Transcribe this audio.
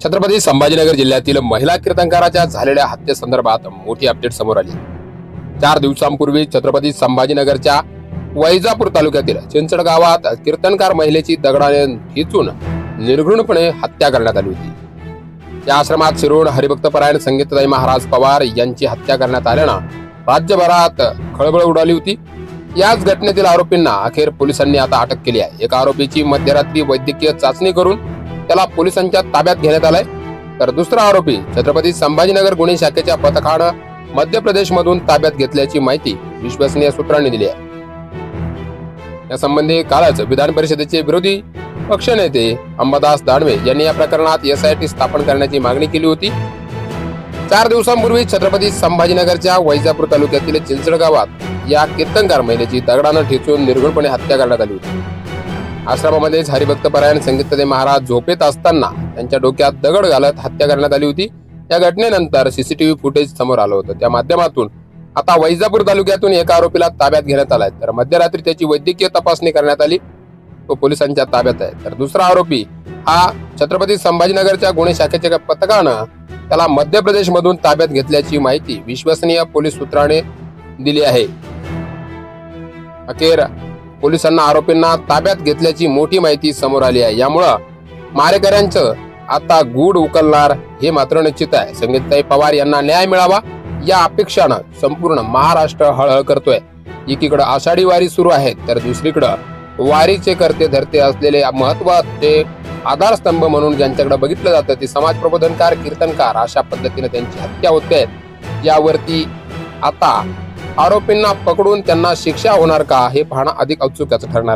छत्रपती संभाजीनगर जिल्ह्यातील महिला कीर्तनकाराच्या झालेल्या हत्येसंदर्भात मोठी अपडेट समोर आली. चार दिवसांपूर्वी छत्रपती संभाजीनगरच्या वैजापूर तालुक्यातील चिंचड गावात कीर्तनकार महिलेची दगडाने ठेचून निर्घृणपणे हत्या करण्यात आली होती. या आश्रमात शिरोड हरिभक्तपरायण संगीतदाई महाराज पवार यांची हत्या करण्यात आल्यानं राज्यभरात खळबळ उडाली होती. याच घटनेतील आरोपींना अखेर पोलिसांनी आता अटक केली आहे. एका आरोपीची मध्यरात्री वैद्यकीय चाचणी करून त्याला पोलिसांच्या ताब्यात घेण्यात आलाय. तर दुसरा आरोपी छत्रपती संभाजीनगर गुन्हे शाखेच्या पथकानं मध्य प्रदेश मधून ताब्यात घेतल्याची माहिती विश्वसनीय सूत्रांनी दिली आहे. यासंबंधी कालच विधान परिषदेचे विरोधी पक्षनेते अंबादास दानवे यांनी या प्रकरणात एसआयटी स्थापन करण्याची मागणी केली होती. चार दिवसांपूर्वी छत्रपती संभाजीनगरच्या वैजापूर तालुक्यातील चिंचड गावात या कीर्तनकार महिलेची दगडानं ठेचून निर्घुणपणे हत्या करण्यात आली होती. आश्रमामध्येच हरिभक्तपरायण संगीतते महाराज झोपेत असताना त्यांच्या डोक्यात दगड घालत हत्या करण्यात आली होती. या घटनेनंतर सीसीटीव्ही फुटेज समोर आलं होतं. त्या माध्यमातून आता वैजापूर तालुक्यातून एका आरोपीला ताब्यात घेण्यात आलाय. तर मध्यरात्री त्याची वैद्यकीय तपासणी करण्यात आली तो पोलिसांच्या ताब्यात आहे. तर दुसरा आरोपी हा छत्रपती संभाजीनगरच्या गुन्हे शाखेच्या पथकानं त्याला मध्य प्रदेश मधून ताब्यात घेतल्याची माहिती विश्वसनीय पोलीस सूत्राने दिली आहे. अखेर पोलिसांना आरोपींना ताब्यात घेतल्याची मोठी माहिती समोर आली आहे. यामुळं मारेकऱ्यांचं आता गूढ उकलणार हे मात्र निश्चित आहे. संगीतताई पवार यांना न्याय मिळावा या अपेक्षानं संपूर्ण महाराष्ट्र हळहळ करतोय. एकीकडं आषाढी वारी सुरू आहे तर दुसरीकडं वारीचे करते धरते असलेले महत्त्वाचे आधारस्तंभ म्हणून ज्यांच्याकडे बघितलं जातं ते समाज प्रबोधनकार कीर्तनकार अशा पद्धतीने त्यांची हत्या होते यावरती आता आरोपींना पकडून त्यांना शिक्षा होणार का हे पाहणं अधिक औत्सुक्याचं ठरणार आहे.